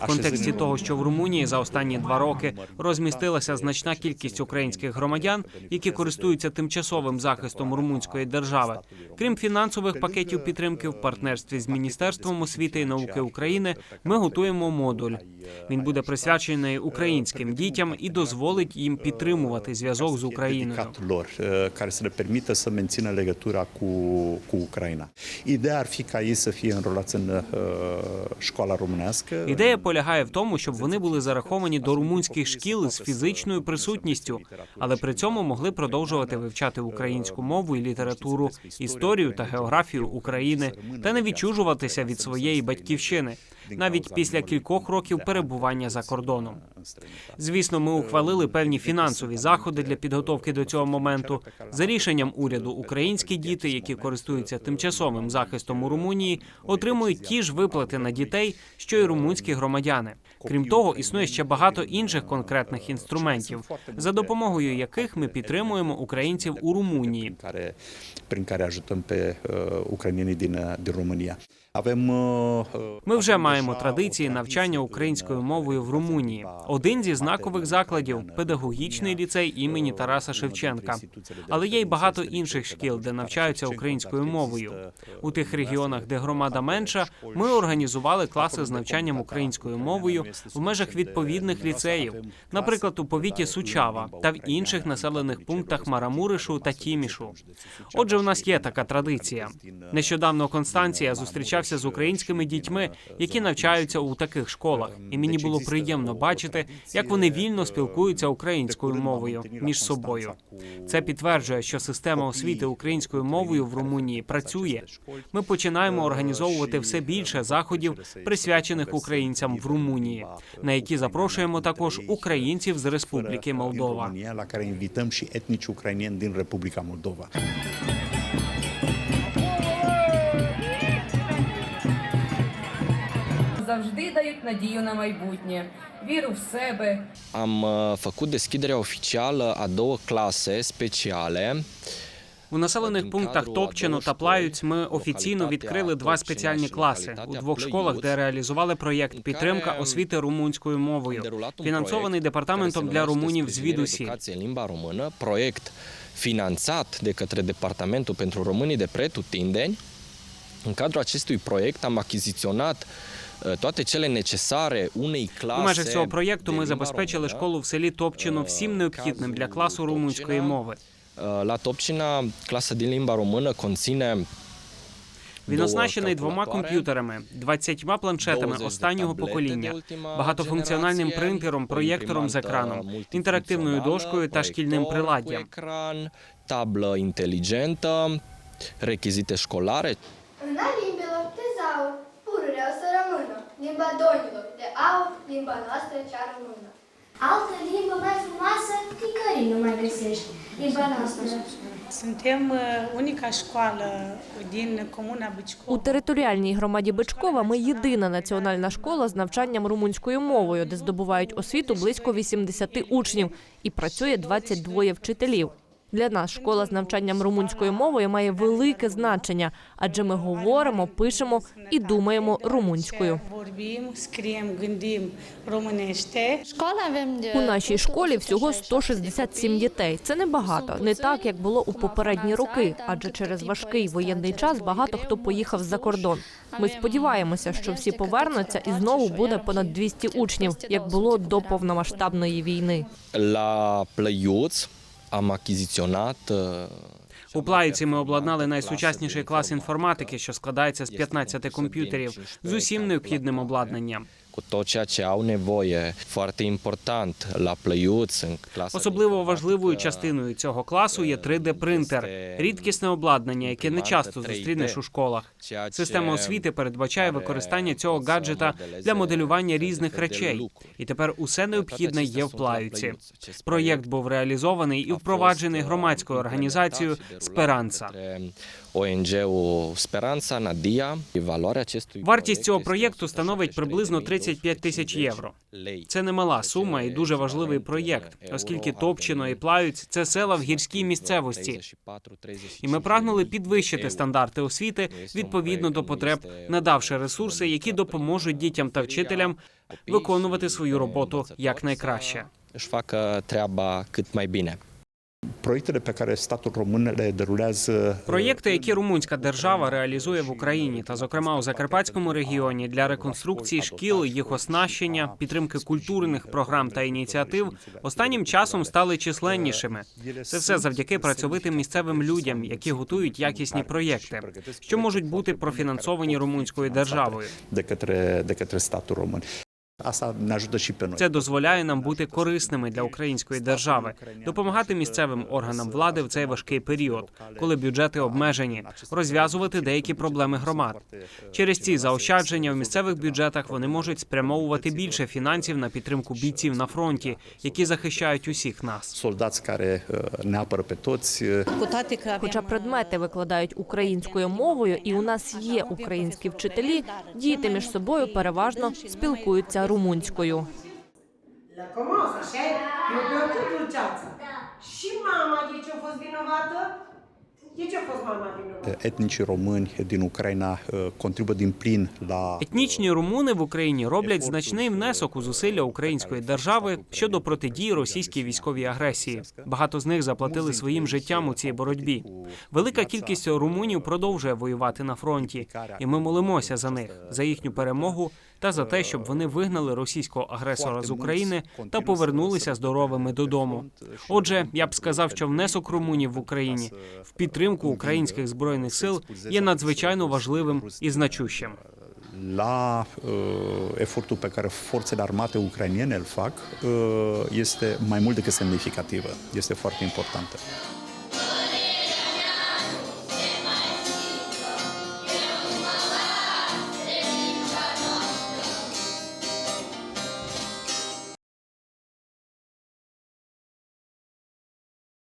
В контексті того, що в Румунії за останні два роки розмістилася значна кількість українських громадян, які користуються тимчасовим захистом румунської держави. Крім фінансових пакетів підтримки в партнерстві з Міністерством освіти і науки України, ми готуємо модуль. Він буде присвячений українським дітям і дозволить їм підтримувати зв'язок з Україною. dedicat lor, uh, școala românească. Ідея полягає в тому, щоб вони були зараховані до румунських шкіл з фізичною присутністю, але при цьому могли продовжувати вивчати українську мову і літературу, історію та географію України та не відчужуватися від своєї батьківщини, навіть після кількох років перебування за кордоном. Звісно, ми ухвалили певні фінансові заходи для підготовки до цього моменту. За рішенням уряду, українські діти, які користуються тимчасовим захистом у Румунії, отримують ті ж виплати на дітей, що й румунські громадяни. Крім того, існує ще багато інших конкретних інструментів, за допомогою яких ми підтримуємо українців у Румунії. Prin uh, uh, uh, Ми вже маємо традиції навчання українською мовою в Румунії. Один зі знакових закладів педагогічний ліцей імені Тараса Шевченка. Але є й багато інших шкіл, де навчаються українською мовою. У тих регіонах, де громада менша, ми організували класи з навчанням українською мовою в межах відповідних ліцеїв, наприклад, у повіті Сучава та в інших населених пунктах Марамуришу та Тімішу. Отже, у нас є така традиція. Нещодавно Констанція зустрічався з українськими дітьми, які навчаються у таких школах, і мені було приємно бачити, як вони вільно спілкуються українською мовою між собою. Це підтверджує, що система освіти українською мовою в Румунії працює. Ми починаємо організовувати все більше заходів, присвячених українцям в Румунії, на які запрошуємо також українців з Республіки din Молдова. Завжди дають надію на майбутнє, віру в себе. Am uh, făcut deschiderea oficială a două clase speciale. У населених пунктах Топчино та Плаюць ми офіційно відкрили два спеціальні класи. у двох школах, де реалізували проєкт підтримка освіти румунською мовою, фінансований департаментом для румунів română, proiect finanțat de către Departamentul pentru Românii de Pretutindeni. În cadrul acestui proiect am achiziționat toate cele necesare unei У межах цього проєкту ми забезпечили школу в селі Топчино всім необхідним для класу румунської мови. La Topcina, clasa din limba română conține Він оснащений двома комп'ютерами, 20 планшетами останнього покоління, багатофункціональним принтером, проєктором з екраном, інтерактивною дошкою та шкільним приладдям. cu ecran, tablă inteligentă, Limba donilor de aur, limba noastră cea română. Altă limbă mai frumoasă, ticării nu mai găsești. Limba noastră. Suntem uh, unica școală din comuna У Bicicov. територіальній громаді Бичкова ми єдина національна школа з навчанням румунською мовою, де здобувають освіту близько 80 учнів і працює 22 вчителів. Для нас школа з навчанням румунською мовою має велике значення, адже ми говоримо, пишемо і думаємо румунською. У нашій школі всього 167 дітей. Це небагато, не так як було у попередні роки, адже через важкий воєнний час багато хто поїхав за кордон. Ми сподіваємося, що всі повернуться і знову буде понад 200 учнів, як було до повномасштабної війни. Am achiziționat uh, У Плаїці ми обладнали найсучасніший клас інформатики, що складається з 15 комп'ютерів з усім необхідним обладнанням. Cu tot ceea ce au nevoie. Foarte important la Plăiuț în clasa Особливо важливою частиною цього класу є 3D-принтер, рідкісне обладнання, яке не часто зустрінеш у школах. Система освіти передбачає використання цього гаджета для моделювання різних речей. І тепер усе необхідне є в плаюці. Проєкт був реалізований і впроваджений громадською організацією Сперанца. ONG-ul Speranța, Nadia. Valoarea Вартість цього проєкту становить 163.000 приблизно 35 тисяч євро. Це немала сума і дуже важливий проєкт, оскільки Топчино і Плавець – це села в гірській місцевості. І ми прагнули підвищити стандарти освіти відповідно до потреб, надавши ресурси, які допоможуть дітям та вчителям виконувати свою роботу якнайкраще. Treaba cât mai bine. Proiectele pe care statul român le derulează Проєкти, які румунська держава реалізує в Україні, та зокрема у Закарпатському регіоні для реконструкції шкіл, їх оснащення, підтримки культурних програм та ініціатив, останнім часом стали численнішими. Це все завдяки працьовитим місцевим людям, які готують якісні проєкти, що можуть бути профінансовані румунською державою. de către, de Це дозволяє нам бути корисними для української держави, допомагати місцевим органам влади в цей важкий період, коли бюджети обмежені, розв'язувати деякі проблеми громад. Через ці заощадження в місцевих бюджетах вони можуть спрямовувати більше фінансів на підтримку бійців на фронті, які захищають усіх нас. Uh, Хоча предмети викладають українською мовою, і у нас є українські вчителі, діти між собою переважно спілкуються румунською. La Vinovată? etnicii români din Ucraina uh, contribuie din plin la Етнічні румуни в Україні роблять значний внесок у зусилля української держави щодо протидії російській військовій агресії. Багато з них заплатили своїм життям у цій боротьбі. Велика кількість румунів продовжує воювати на фронті, і ми молимося за них, за їхню перемогу та за те, щоб вони вигнали російського агресора з України та повернулися здоровими додому. Отже, я б сказав, що внесок румунів в Україні в підтримку українських збройних сил є надзвичайно важливим і значущим. la uh, efortul pe care forțele armate ucrainiene îl fac uh, este mai mult decât semnificativă. Este foarte importantă.